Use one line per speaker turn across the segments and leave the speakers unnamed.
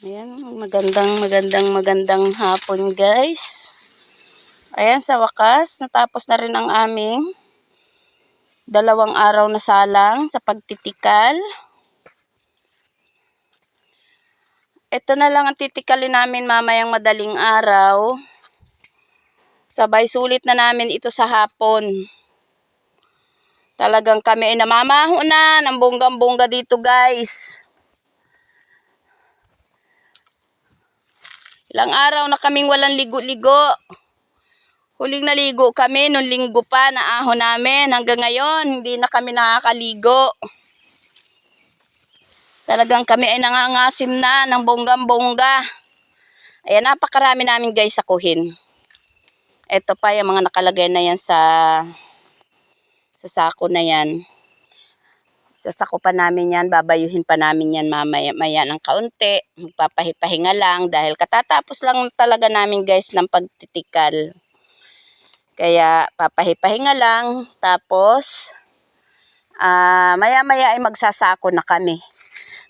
Ayan, magandang magandang magandang hapon guys. Ayan, sa wakas, natapos na rin ang aming dalawang araw na salang sa pagtitikal. Ito na lang ang titikalin namin mamayang madaling araw. Sabay sulit na namin ito sa hapon. Talagang kami ay namamaho na ng bonggang-bongga dito guys. Ilang araw na kaming walang ligo-ligo. Huling naligo kami nung linggo pa na ahon namin. Hanggang ngayon, hindi na kami nakakaligo. Talagang kami ay nangangasim na ng bonggang-bongga. Ayan, napakarami namin guys sa kuhin. Ito pa yung mga nakalagay na yan sa sa sako na yan. Sasako pa namin yan, babayuhin pa namin yan mamaya maya ng kaunti. Magpapahipahinga lang dahil katatapos lang talaga namin guys ng pagtitikal. Kaya papahipahinga lang tapos ah maya maya ay magsasako na kami.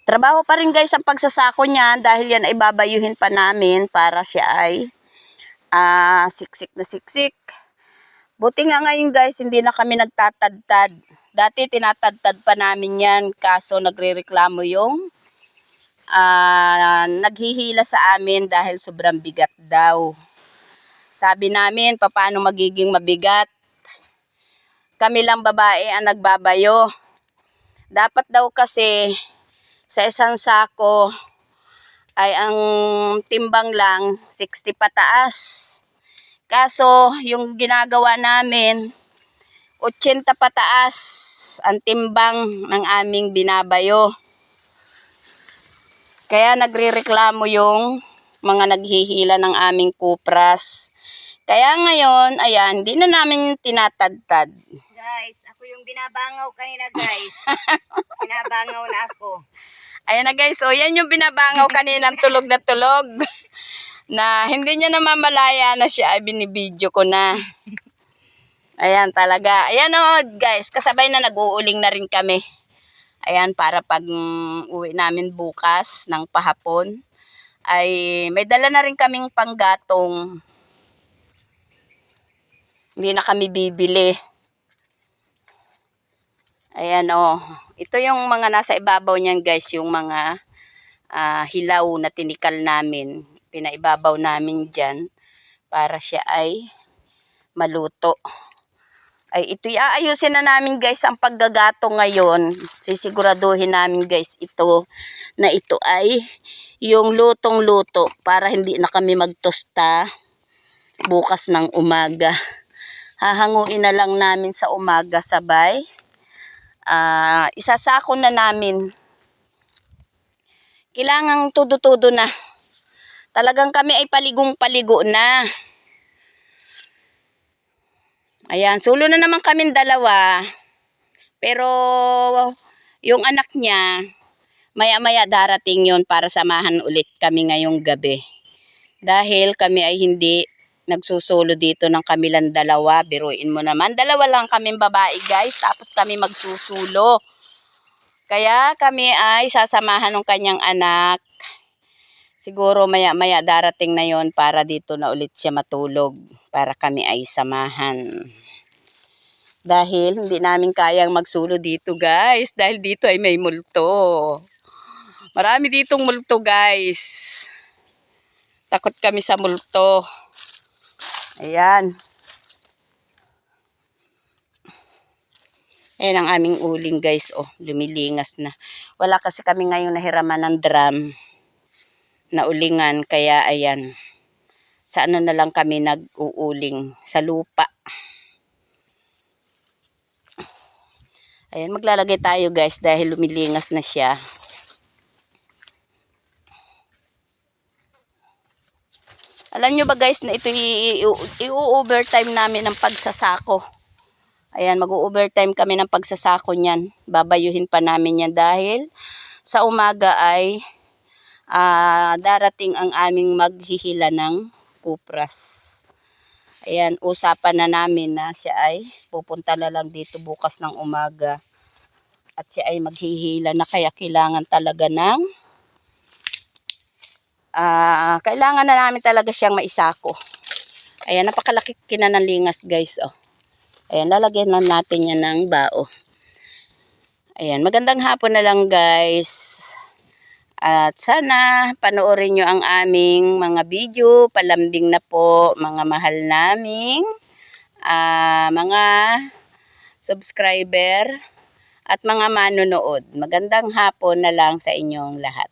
Trabaho pa rin guys ang pagsasako niyan dahil yan ay babayuhin pa namin para siya ay ah siksik na siksik. Buti nga ngayon guys, hindi na kami nagtatadtad. Dati tinatadtad pa namin yan, kaso nagrereklamo yung ah naghihila sa amin dahil sobrang bigat daw. Sabi namin, paano magiging mabigat? Kami lang babae ang nagbabayo. Dapat daw kasi sa isang sako ay ang timbang lang 60 pataas. Kaso, yung ginagawa namin, 80 pataas ang timbang ng aming binabayo. Kaya nagrereklamo yung mga naghihila ng aming kupras. Kaya ngayon, ayan, hindi na namin tinatadtad.
Guys, ako yung binabangaw kanina guys. binabangaw na ako.
Ayan na guys, so yan yung binabangaw kaninang tulog na tulog. na hindi niya namamalaya na siya ay binibidyo ko na. Ayan talaga. Ayan o guys, kasabay na nag-uuling na rin kami. Ayan, para pag mm, uwi namin bukas ng pahapon, ay may dala na rin kaming panggatong. Hindi na kami bibili. Ayan o. Ito yung mga nasa ibabaw niyan guys, yung mga ah, hilaw na tinikal namin. Pinaibabaw namin dyan para siya ay maluto. Ay ito aayusin na namin guys ang paggagato ngayon. Sisiguraduhin namin guys ito na ito ay yung lutong-luto para hindi na kami magtosta bukas ng umaga. Hahanguin na lang namin sa umaga sabay. Ah, isasako na namin. Kailangang tudo-tudo na. Talagang kami ay paligong-paligo na. Ayan, sulo na naman kami dalawa. Pero yung anak niya, maya-maya darating yon para samahan ulit kami ngayong gabi. Dahil kami ay hindi nagsusulo dito ng kamilang dalawa. Biruin mo naman. Dalawa lang kaming babae guys. Tapos kami magsusulo. Kaya kami ay sasamahan ng kanyang anak. Siguro maya-maya darating na yon para dito na ulit siya matulog. Para kami ay samahan. Dahil hindi namin kayang magsulo dito guys. Dahil dito ay may multo. Marami ditong multo guys. Takot kami sa multo. Ayan. Ayan ang aming uling guys. Oh, lumilingas na. Wala kasi kami ngayon nahiraman ng drum na ulingan. Kaya ayan. Sa ano na lang kami nag-uuling. Sa lupa. Ayan, maglalagay tayo guys dahil lumilingas na siya. Alam nyo ba guys na ito i-overtime namin ng pagsasako. Ayan, mag-overtime kami ng pagsasako niyan. Babayuhin pa namin yan dahil sa umaga ay ah, darating ang aming maghihila ng kupras. Ayan, usapan na namin na siya ay pupunta na lang dito bukas ng umaga. At siya ay maghihila na kaya kailangan talaga ng Ah, kailangan na namin talaga siyang maisako. Ayan, napakalaki kina ng lingas guys. Oh. Ayan, lalagyan na natin yan ng bao. Ayan, magandang hapon na lang guys. At sana panoorin nyo ang aming mga video. Palambing na po mga mahal naming ah, mga subscriber at mga manonood. Magandang hapon na lang sa inyong lahat.